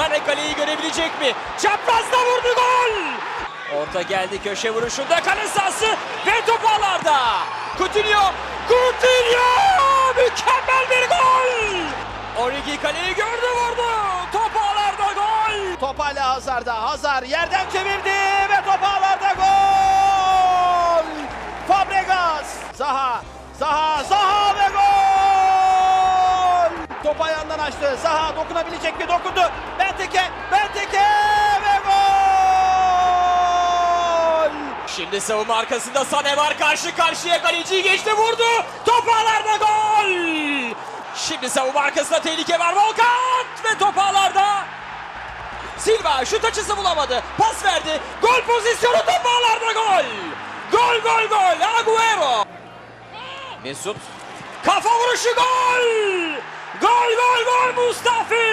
Mane kaleyi görebilecek mi? Çaprazda vurdu gol. Orta geldi köşe vuruşunda kale ve top ağlarda. Coutinho, Coutinho! Mükemmel bir gol! Origi kaleyi gördü vurdu. Top ağlarda gol. Top hala Hazar'da. Hazar yerden çevirdi ve top ağlarda gol! Fabregas. Zaha. Zaha. Zaha gol! Top ayağından açtı. Zaha dokunabilecek mi? Dokundu. Benteke. Benteke ve gol! Şimdi savunma arkasında Sane var karşı karşıya kaleciyi geçti vurdu. Top ağlarda gol. Şimdi savunma arkasında tehlike var Volkan ve top ağlarda. Silva şut açısı bulamadı. Pas verdi. Gol pozisyonu top ağlarda gol. Gol gol gol. Agüero. Mesut. Kafa vuruşu gol. Gol gol gol Mustafi.